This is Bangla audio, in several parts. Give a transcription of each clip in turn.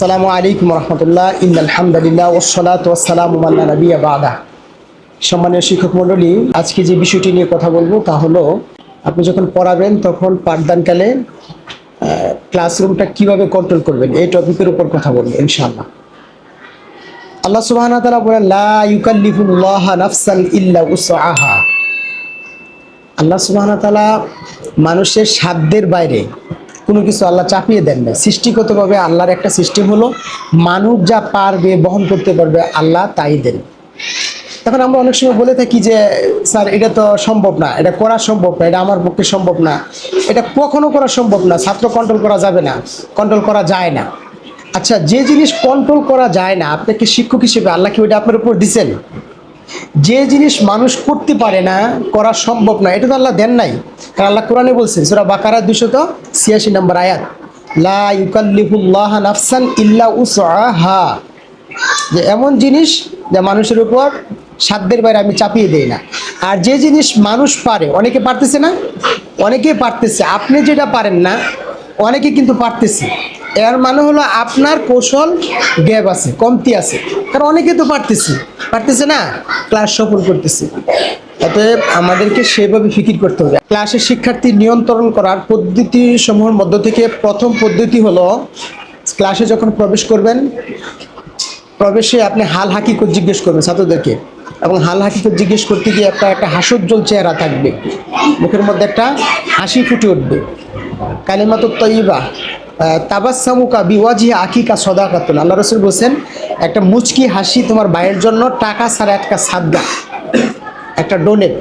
আসসালামু আলাইকুম রহমতুল্লাহ। ইন আলহামদুলিল্লাহ ওসলাত ওসালাম আল্লাহ নবিয়া বাদা। সম্মানীয় শিক্ষক মণ্ডলী, আজকে যে বিষয়টি নিয়ে কথা বলব তা হলো, আপনি যখন পড়াবেন তখন পাঠদানকালে ক্লাসরুমটা কীভাবে কন্ট্রোল করবেন, এই টপিকের উপর কথা বলব, ইনশাআল্লাহ। আল্লাহ সুবহানাহু ওয়া তাআলা বলেন, লা আল্লাহ সুবহানাহু ওয়া তাআলা মানুষের সাধ্যের বাইরে কোনো কিছু আল্লাহ চাপিয়ে দেন না সৃষ্টিগতভাবে আল্লাহর একটা সিস্টেম হলো, মানুষ যা পারবে, বহন করতে পারবে, আল্লাহ তাই দেন। তখন আমরা অনেক সময় বলে থাকি যে, স্যার, এটা তো সম্ভব না, এটা করা সম্ভব না, এটা আমার পক্ষে সম্ভব না। এটা কখনো করা সম্ভব না, ছাত্র কন্ট্রোল করা যাবে না কন্ট্রোল করা যায় না। আচ্ছা যে জিনিস কন্ট্রোল করা যায় না আপনাকে শিক্ষক হিসেবে আল্লাহ কি ওইটা আপনার উপর দিছেন? যে জিনিস মানুষ করতে পারে না, করা সম্ভব না এটা তো আল্লাহ দেন নাই। কারণ আল্লাহ কোরআনে বলছেন, সুরা বাকারা দুশত ছিয়াশি নম্বর আয়াত, লা ইল্লা উসআহা। যে এমন জিনিস যা মানুষের উপর সাধ্যের বাইরে আমি চাপিয়ে দেই না। আর যে জিনিস মানুষ পারে, অনেকে পারতেছে না অনেকে পারতেছে। আপনি যেটা পারেন না, অনেকে কিন্তু পারতেছে। এর মানে হলো আপনার কৌশল গ্যাপ আছে, কমতি আছে। কারণ অনেকে তো পারতেছি, পারতেছে না? ক্লাস সফল করতেছে। অতএব আমাদেরকে সেভাবে ফিকির করতে হবে। ক্লাসের শিক্ষার্থী নিয়ন্ত্রণ করার পদ্ধতি সমূহের মধ্য থেকে প্রথম পদ্ধতি হলো, ক্লাসে যখন প্রবেশ করবেন, প্রবেশে আপনি হাল হাকিকত জিজ্ঞেস করবেন ছাত্রদেরকে। এবং হাল হাকিকত জিজ্ঞেস করতে গিয়ে একটা একটা হাসোজ্জ্বল চেহারা থাকবে। মুখের মধ্যে একটা হাসি ফুটে উঠবে। কালিমাত তৈবা তাবাসামুকা বিওয়াজি আকিকা সদাকাতুন। আল্লাহ রসুল বলছেন, একটা মুচকি হাসি তোমার ভাইয়ের জন্য টাকা ছাড়া একটা সাদগা, একটা ডোনেট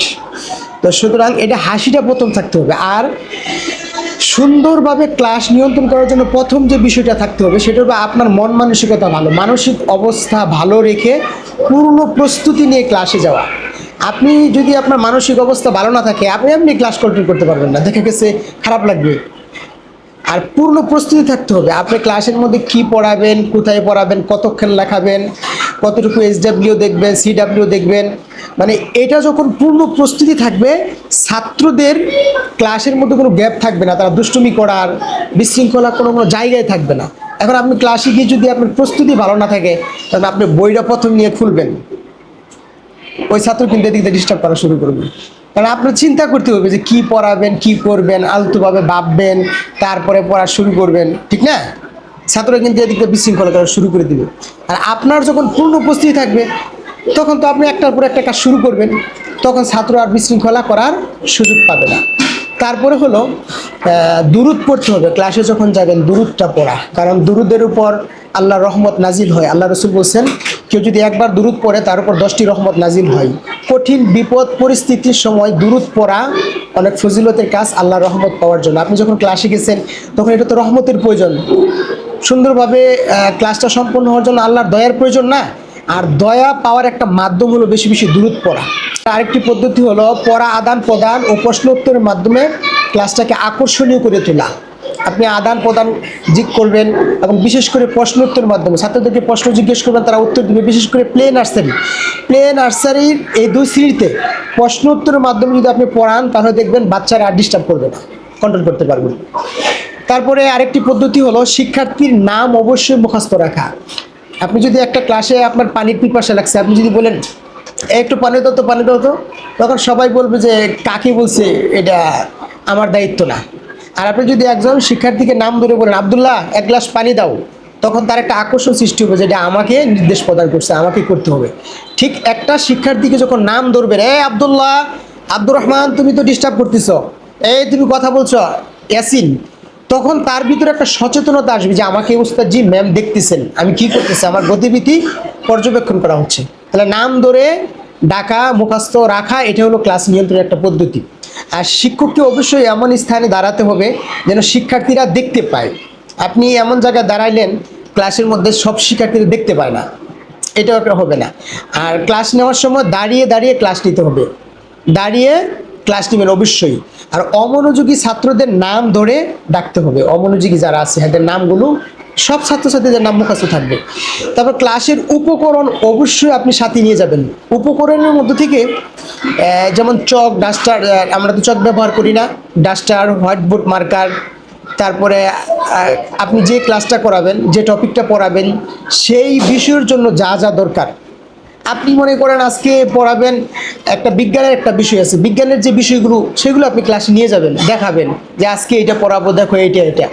তো সুতরাং এটা হাসিটা প্রথম থাকতে হবে। আর সুন্দরভাবে ক্লাস নিয়ন্ত্রণ করার জন্য প্রথম যে বিষয়টা থাকতে হবে, সেটা হলো আপনার মন মানসিকতা ভালো। মানসিক অবস্থা ভালো রেখে পূর্ণ প্রস্তুতি নিয়ে ক্লাসে যাওয়া। আপনি যদি আপনার মানসিক অবস্থা ভালো না থাকে, আপনি আপনি ক্লাস কন্ট্রোল করতে পারবেন না। দেখা গেছে, খারাপ লাগবে। আর পূর্ণ প্রস্তুতি থাকতে হবে। আপনি ক্লাসের মধ্যে কি পড়াবেন, কোথায় পড়াবেন, কতক্ষণ লেখাবেন, কতটুকু এসডাব্লিউ দেখবেন সিডাব্লিউ দেখবেন মানে এটা যখন পূর্ণ প্রস্তুতি থাকবে, ছাত্রদের ক্লাসের মধ্যে কোনো গ্যাপ থাকবে না। তারা দুষ্টুমি করার বিশৃঙ্খলা কোনো কোনো জায়গায় থাকবে না। এখন আপনি ক্লাসে গিয়ে যদি আপনার প্রস্তুতি ভালো না থাকে, তাহলে আপনি বইটা প্রথম নিয়ে খুলবেন। ওই ছাত্র কিন্তু এদিকে ডিস্টার্ব করা শুরু করবে। কারণ আপনার চিন্তা করতে হবে যে কি পড়াবেন, কি করবেন, আলতুভাবে ভাববেন, তারপরে পড়া শুরু করবেন, ঠিক না? ছাত্ররা কিন্তু এদিক বিশৃঙ্খলা করা শুরু করে দিবে। আর আপনার যখন পূর্ণ উপস্থিতি থাকবে, তখন তো আপনি একটার পর একটা কাজ শুরু করবেন, তখন ছাত্র আর বিশৃঙ্খলা করার সুযোগ পাবে না। তারপরে হলো দুরুদ পড়তে হবে। ক্লাসে যখন যাবেন, দুরুদটা পড়া। কারণ দুরুদের উপর আল্লাহ রহমত নাজিল হয়। আল্লাহ রসুল বলছেন, কেউ যদি একবার দুরুদ পড়ে, তার উপর দশটি রহমত নাজিল হয়। কঠিন বিপদ পরিস্থিতির সময় দূরত পড়া অনেক ফজিলতের কাজ আল্লাহ রহমত পাওয়ার জন্য। আপনি যখন ক্লাসে গেছেন, তখন এটা তো রহমতের প্রয়োজন। সুন্দরভাবে ক্লাসটা সম্পন্ন হওয়ার জন্য আল্লাহর দয়ার প্রয়োজন না? আর দয়া পাওয়ার একটা মাধ্যম হলো বেশি বেশি দূরত পড়া। আরেকটি পদ্ধতি হলো পড়া আদান প্রদান ও প্রশ্ন উত্তরের মাধ্যমে ক্লাসটাকে আকর্ষণীয় করে তোলা। আপনি আদান প্রদান জিগ করবেন এবং বিশেষ করে প্রশ্ন উত্তর মাধ্যমে, ছাত্রদেরকে প্রশ্ন জিজ্ঞেস করবেন, তারা উত্তর দেবে। বিশেষ করে প্লে নার্সারি প্লে নার্সারির এই দুই শ্রেণীতে প্রশ্ন উত্তরের মাধ্যমে যদি আপনি পড়ান, তাহলে দেখবেন বাচ্চারা আর ডিস্টার্ব করবে না কন্ট্রোল করতে পারবেন তারপরে আরেকটি পদ্ধতি হলো শিক্ষার্থীর নাম অবশ্যই মুখস্থ রাখা। আপনি যদি একটা ক্লাসে আপনার পানির পিপাসা লাগছে, আপনি যদি বলেন "এই একটু পানি দাও পানি দাও তখন সবাই বলবে যে, কাকে বলছে? এটা আমার দায়িত্ব না। আর আপনি যদি একজন শিক্ষার্থীকে নাম ধরে বলেন, আবদুল্লাহ, এক গ্লাস পানি দাও, তখন তার একটা আকর্ষণ সৃষ্টি হবে যেটা আমাকে নির্দেশ প্রদান করছে, আমাকে করতে হবে। ঠিক একটা শিক্ষার্থীকে যখন নাম ধরবেন এ আবদুল্লাহ, আব্দুর রহমান, তুমি তো ডিস্টার্ব করতেছ। এই তুমি কথা বলছো, ইয়াসিন। তখন তার ভিতরে একটা সচেতনতা আসবে যে আমাকে উস্তাদ জি ম্যাম দেখতেছেন। আমি কি করতেছি? আমার গতিবিধি পর্যবেক্ষণ করা হচ্ছে। তাহলে নাম ধরে ডাকা মুখাস্ত রাখা, এটা হলো ক্লাস নিয়ন্ত্রণের একটা পদ্ধতি। আর শিক্ষককে অবশ্যই এমন স্থানে দাঁড়াতে হবে যেন শিক্ষার্থীরা দেখতে পায়। আপনি এমন জায়গায় দাঁড়াইলেন, ক্লাসের মধ্যে সব শিক্ষার্থীরা দেখতে পায় না। এটাও একটা হবে না। আর ক্লাস নেওয়ার সময় দাঁড়িয়ে দাঁড়িয়ে ক্লাস নিতে হবে। দাঁড়িয়ে ক্লাস নেবেন অবশ্যই। আর অমনোযোগী ছাত্রদের নাম ধরে ডাকতে হবে। অমনোযোগী যারা আছে, এদের নামগুলো সব ছাত্রছাত্রীদের নাম মুখস্থ থাকবে। তারপর ক্লাসের উপকরণ অবশ্যই আপনি সাথে নিয়ে যাবেন। উপকরণের মধ্যে থেকে যেমন চক ডাস্টার আমরা তো চক ব্যবহার করি না। ডাস্টার হোয়াইট বোর্ড মার্কার তারপরে আপনি যে ক্লাসটা করাবেন, যে টপিকটা পড়াবেন, সেই বিষয়ের জন্য যা যা দরকার। আপনি মনে করেন আজকে পড়াবেন একটা বিজ্ঞানের একটা বিষয় আছে। বিজ্ঞানের যে বিষয়গুলো, সেগুলো আপনি ক্লাসে নিয়ে যাবেন, দেখাবেন যে আজকে এটা পড়াবো, দেখো এটা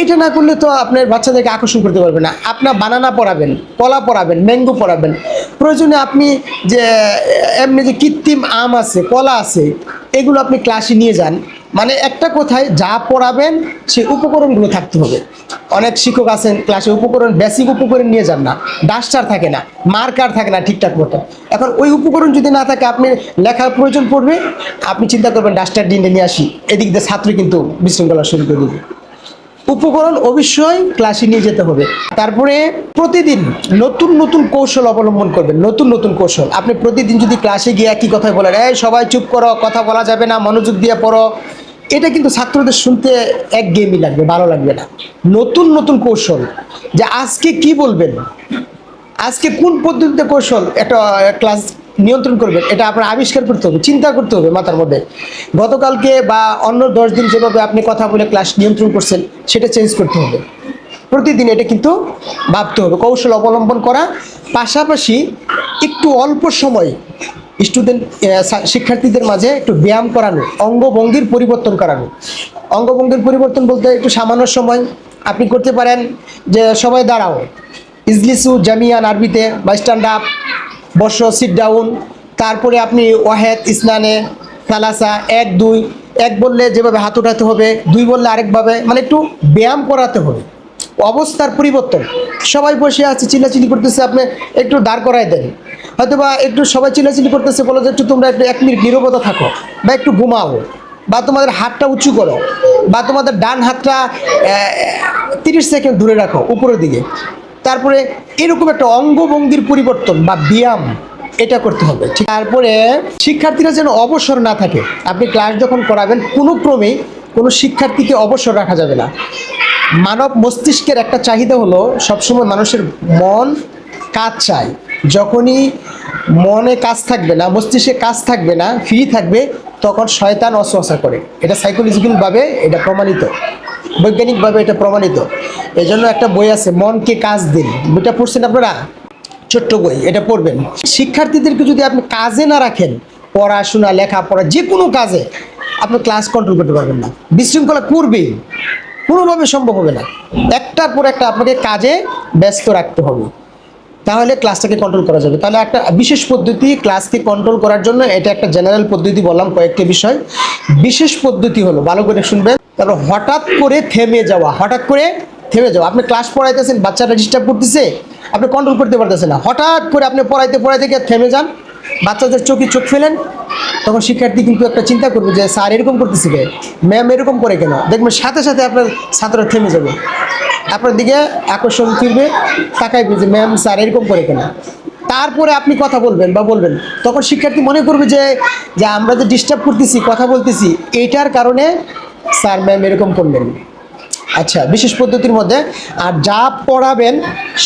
এটা না করলে তো আপনার বাচ্চাদেরকে আকর্ষণ করতে পারবেন না। আপনার বানানা পড়াবেন কলা পড়াবেন ম্যাঙ্গো পড়াবেন প্রয়োজনে আপনি যে, এমনি যে কৃত্রিম আম আছে, কলা আছে, এগুলো আপনি ক্লাসে নিয়ে যান। মানে একটা কোথায় যা পড়াবেন সেই উপকরণগুলো থাকতে হবে। অনেক শিক্ষক আছেন ক্লাসে উপকরণ বেসিক উপকরণ নিয়ে যান না। ডাস্টার থাকে না মার্কার থাকে না ঠিকঠাক মতো। এখন ওই উপকরণ যদি না থাকে, আপনি লেখার প্রয়োজন পড়বে, আপনি চিন্তা করবেন ডাস্টার ডিনে নিয়ে আসি। এদিক দিয়ে ছাত্র কিন্তু বিশৃঙ্খলা শুরু করে দেবে। উপকরণ অবশ্যই ক্লাসে নিয়ে যেতে হবে। তারপরে প্রতিদিন নতুন নতুন কৌশল অবলম্বন করবেন, নতুন নতুন কৌশল। আপনি প্রতিদিন যদি ক্লাসে গিয়ে একই কথা বলেন, এই সবাই চুপ করো, কথা বলা যাবে না, মনোযোগ দিয়ে পড়ো, এটা কিন্তু ছাত্রদের শুনতে এক গেমই লাগবে, ভালো লাগবে না। নতুন নতুন কৌশল, যে আজকে কি বলবেন, আজকে কোন পদ্ধতিতে কৌশল, একটা ক্লাস নিয়ন্ত্রণ করবেন, এটা আপনার আবিষ্কার করতে হবে, চিন্তা করতে হবে মাথার মধ্যে। গতকালকে বা অন্য দশ দিন যেভাবে আপনি কথা বলে ক্লাস নিয়ন্ত্রণ করছেন, সেটা চেঞ্জ করতে হবে। প্রতিদিন এটা কিন্তু ভাবতে হবে, কৌশল অবলম্বন করা, পাশাপাশি একটু অল্প সময় স্টুডেন্ট শিক্ষার্থীদের মাঝে একটু ব্যায়াম করানো, অঙ্গভঙ্গির পরিবর্তন করানো। অঙ্গভঙ্গির পরিবর্তন বলতে একটু সামান্য সময় আপনি করতে পারেন, যে সবাই দাঁড়াও, ইজলিসু জামিয়ান আরবিতে বা stand up boss sit down তারপরে আপনি ওয়াহেদ, ইসনানে থালাসা এক, দুই। এক বললে যেভাবে হাত উঠাতে হবে, দুই বললে আরেকভাবে। মানে একটু ব্যায়াম করাতে হবে। অবস্থার পরিবর্তন। সবাই বসে আছে, চিল্লাচিল্লি করতেছে, আপনি একটু দাঁড় করায় দেন। হয়তো বা একটু সবাই চিল্লাচিল্লি করতেছে, বলো যে একটু তোমরা একটু এক মিনিট নীরবতা থাকো বা একটু ঘুমাও বা তোমাদের হাতটা উঁচু করো বা তোমাদের ডান হাতটা তিরিশ সেকেন্ড ধরে রাখো উপরের দিকে। তারপরে এরকম একটা অঙ্গভঙ্গির পরিবর্তন বা ব্যায়াম এটা করতে হবে তারপরে শিক্ষার্থীরা যেন অবসর না থাকে, আপনি ক্লাস যখন করাবেন কোনো ক্রমেই কোনো শিক্ষার্থীকে অবসর রাখা যাবে না। মানব মস্তিষ্কের একটা চাহিদা হলো সবসময় মানুষের মন কাজ চায়। যখনই মনে কাজ থাকবে না, মস্তিষ্কে কাজ থাকবে না, ফ্রি থাকবে, তখন শয়তান অসহসা করে। এটা সাইকোলজিক্যালভাবে এটা প্রমাণিত, বৈজ্ঞানিকভাবে এটা প্রমাণিত। এই জন্য একটা বই আছে, মনকে কাজ দিন। বইটা পড়ছেন আপনারা? ছোট্ট বই, এটা পড়বেন। শিক্ষার্থীদেরকে যদি আপনি কাজে না রাখেন, পড়াশোনা, লেখাপড়া, যে কোনো কাজে আপনি ক্লাস কন্ট্রোল করতে পারবেন না। বিশৃঙ্খলা করবেই। কোনোভাবে সম্ভব হবে না। একটার পর একটা আপনাকে কাজে ব্যস্ত রাখতে হবে। তাহলে ক্লাসটাকে কন্ট্রোল করা যাবে। তাহলে একটা বিশেষ পদ্ধতি ক্লাসকে কন্ট্রোল করার জন্য এটা একটা জেনারেল পদ্ধতি বললাম কয়েকটি বিষয়। বিশেষ পদ্ধতি হলো, ভালো করে শুনবেন। তারপর হঠাৎ করে থেমে যাওয়া। হঠাৎ করে থেমে যাওয়া আপনি ক্লাস পড়াইতেছেন, বাচ্চারা ডিস্টার্ব করতেছে, আপনি কন্ট্রোল করতে পারতেছেন না। হঠাৎ করে আপনি পড়াইতে পড়াইতে গিয়ে থেমে যান, বাচ্চাদের চোখে চোখ ফেলেন, তখন শিক্ষার্থী কিন্তু একটা চিন্তা করবে যে, স্যার, এরকম করতেছে কে? ম্যাম এরকম করে কেন? দেখবেন সাথে সাথে আপনার ছাত্ররা থেমে যাবে। আপনার দিকে আকর্ষণ ফিরবে, তাকাইবে যে, ম্যাম, স্যার, এরকম করে কেন? তারপরে আপনি কথা বলবেন বা বলবেন। তখন শিক্ষার্থী মনে করবে যে যে, আমরা যে ডিস্টার্ব করতেছি, কথা বলতেছি এইটার কারণে স্যার, ম্যাম এরকম করলেন। আচ্ছা বিশেষ পদ্ধতির মধ্যে, আর যা পড়াবেন,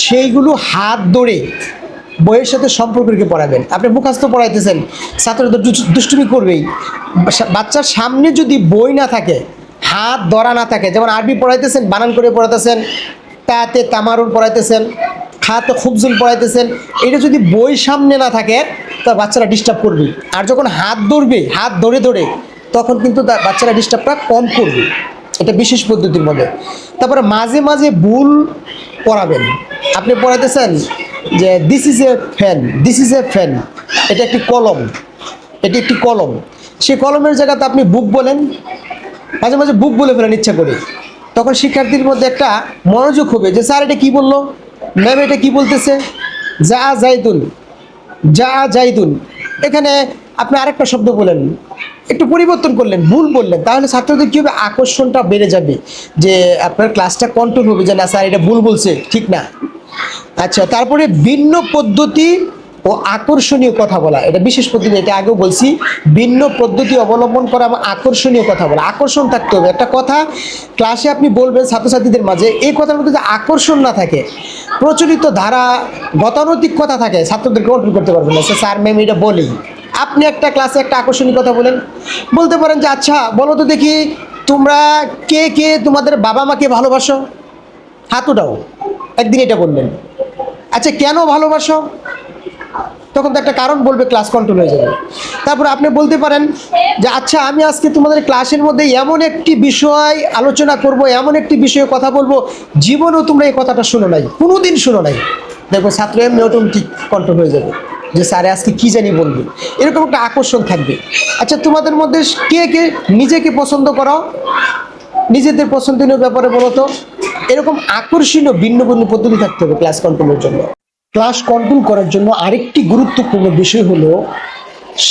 সেইগুলো হাত ধরে বইয়ের সাথে সম্পর্ক রেখে পড়াবেন। আপনি মুখাস্ত পড়াইতেছেন, ছাত্র দুষ্টুমি করবেই। বাচ্চার সামনে যদি বই না থাকে, হাত ধরা না থাকে, যেমন আরবি পড়াইতেছেন, বানান করে পড়াইতেছেন, তাতে তামারুন পড়াইতেছেন, খাতে খুবজুল পড়াইতেছেন, এটা যদি বই সামনে না থাকে, তা বাচ্চারা ডিস্টার্ব করবে আর যখন হাত ধরবে, হাত ধরে ধরে, তখন কিন্তু বাচ্চারা ডিস্টার্বটা কম করবে। এটা বিশেষ পদ্ধতির মধ্যে। তারপরে মাঝে মাঝে ভুল পড়াবেন। আপনি পড়াইতেছেন যে this is a fan this is a fan এটা একটি কলম, এটি একটি কলম। সেই কলমের জায়গাতে আপনি বুক বলেন, মাঝে মাঝে বুক বলে ফেলেন ইচ্ছা করে। তখন শিক্ষার্থীর মধ্যে একটা মনোযোগ হবে যে, স্যার, এটা কি বলল? ম্যাম, এটা কি বলতেছে? যা জাইদুন যা জাইদুন এখানে আপনি আরেকটা শব্দ বলেন। একটু পরিবর্তন করলেন, ভুল বললেন। তাহলে ছাত্রদের কী হবে? আকর্ষণটা বেড়ে যাবে যে আপনার ক্লাসটা কন্ট্রোল হবে যে, না, স্যার, এটা ভুল বলছে। ঠিক না। আচ্ছা তারপরে ভিন্ন পদ্ধতি ও আকর্ষণীয় কথা বলা। এটা বিশেষ পদ্ধতি, এটা আগেও বলছি। ভিন্ন পদ্ধতি অবলম্বন করা এবং আকর্ষণীয় কথা বলা। আকর্ষণ থাকতে হবে। একটা কথা ক্লাসে আপনি বলবেন ছাত্রছাত্রীদের মাঝে, এই কথার মধ্যে যে আকর্ষণ না থাকে, প্রচলিত ধারা গতানৈতিক কথা থাকে, ছাত্রদেরকে কন্ট্রোল করতে পারবেন না। স্যার ম্যাম এটা বলেই আপনি একটা ক্লাসে একটা আকর্ষণীয় কথা বলেন। বলতে পারেন যে আচ্ছা বলো তো দেখি, তোমরা কে কে তোমাদের বাবা মাকে ভালোবাসো? হাত উঠাও। একদিন এটা বললেন আচ্ছা কেন ভালোবাসো? তখন তো একটা কারণ বলবে ক্লাস কন্ট্রোল হয়ে যাবে। তারপর আপনি বলতে পারেন যে আচ্ছা আমি আজকে তোমাদের ক্লাসের মধ্যে এমন একটি বিষয় আলোচনা করব, এমন একটি বিষয়ে কথা বলব, জীবনেও তোমরা এই কথাটা শুনো নাই কোনো দিন শুনো নাই। দেখো, ছাত্র এমনি অটোমেটিক কন্ট্রোল হয়ে যাবে। যে স্যারে আজকে কি জানি বলবে। এরকম একটা আকর্ষণ থাকবে। আচ্ছা তোমাদের মধ্যে কে কে নিজেকে পছন্দ করো? নিজেদের পছন্দনীয় ব্যাপারে বলো তো। এরকম আকর্ষণীয় ভিন্ন ভিন্ন পদ্ধতি থাকতে হবে ক্লাস কন্ট্রোলের জন্য। ক্লাস কন্ট্রোল করার জন্য আরেকটি গুরুত্বপূর্ণ বিষয় হলো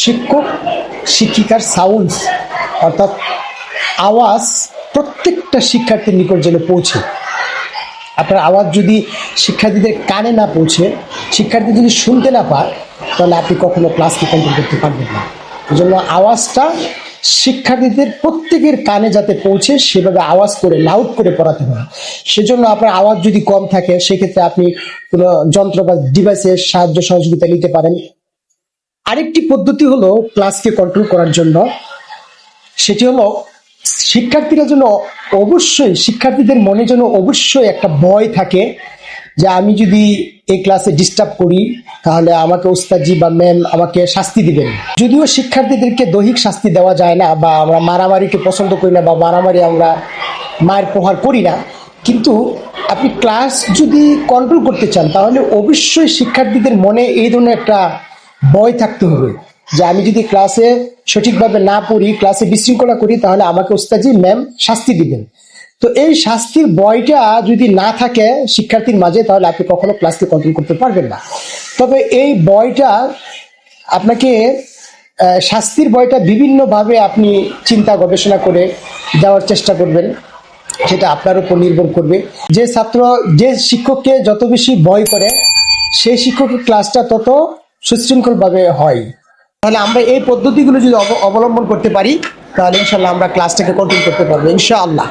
শিক্ষক, শিক্ষিকার সাউন্ডস অর্থাৎ আওয়াজ প্রত্যেকটা শিক্ষার্থীর নিকট যেন পৌঁছে। আপনার আওয়াজ যদি শিক্ষার্থীদের কানে না পৌঁছে, শিক্ষার্থী যদি শুনতে না পায়, তাহলে আপনি কখনো ক্লাসকে কন্ট্রোল করতে পারবেন না। এই জন্য আওয়াজটা শিক্ষার্থীদের প্রত্যেকের কানে যাতে পৌঁছে, সেভাবে আওয়াজ করে লাউড করে পড়াতে হবে সেজন্য আপনার আওয়াজ যদি কম থাকে, সেক্ষেত্রে আপনি কোনো যন্ত্র বা ডিভাইসের সাহায্য সহযোগিতা নিতে পারেন। আরেকটি পদ্ধতি হলো ক্লাসকে কন্ট্রোল করার জন্য। সেটি হলো শিক্ষার্থীরা যেন অবশ্যই, শিক্ষার্থীদের মনে যেন অবশ্যই একটা ভয় থাকে যে আমি যদি এই ক্লাসে ডিস্টার্ব করি, তাহলে আমাকে ওস্তাদজি বা ম্যাম আমাকে শাস্তি দিবেন। যদিও শিক্ষার্থীদেরকে দৈহিক শাস্তি দেওয়া যায় না বা আমরা মারামারিকে পছন্দ করি না বা মারামারি আমরা মায়ের প্রহার করি না, কিন্তু আপনি ক্লাস যদি কন্ট্রোল করতে চান, তাহলে অবশ্যই শিক্ষার্থীদের মনে এই ধরনের একটা ভয় থাকতে হবে। যে আমি যদি ক্লাসে সঠিকভাবে না পড়ি, ক্লাসে বিশৃঙ্খলা করি, তাহলে আমাকে ওস্তাজি ম্যাম শাস্তি দিবেন। তো এই শাস্তির বয়টা যদি না থাকে শিক্ষার্থীর মাঝে, তাহলে আপনি কখনো ক্লাসকে কন্ট্রোল করতে পারবেন না। তবে এই বয়টা আপনাকে শাস্তির বয়টা বিভিন্নভাবে আপনি চিন্তা, গবেষণা করে দেওয়ার চেষ্টা করবেন। সেটা আপনার উপর নির্ভর করবে। যে ছাত্র, যে শিক্ষককে যত বেশি ভয় করে, সেই শিক্ষকের ক্লাসটা তত সুশৃঙ্খলভাবে হয়। তাহলে আমরা এই পদ্ধতিগুলো যদি অব- অবলম্বন করতে পারি, তাহলে ইনশাল্লাহ আমরা ক্লাসটাকে কন্ট্রোল করতে পারব, ইনশাআল্লাহ।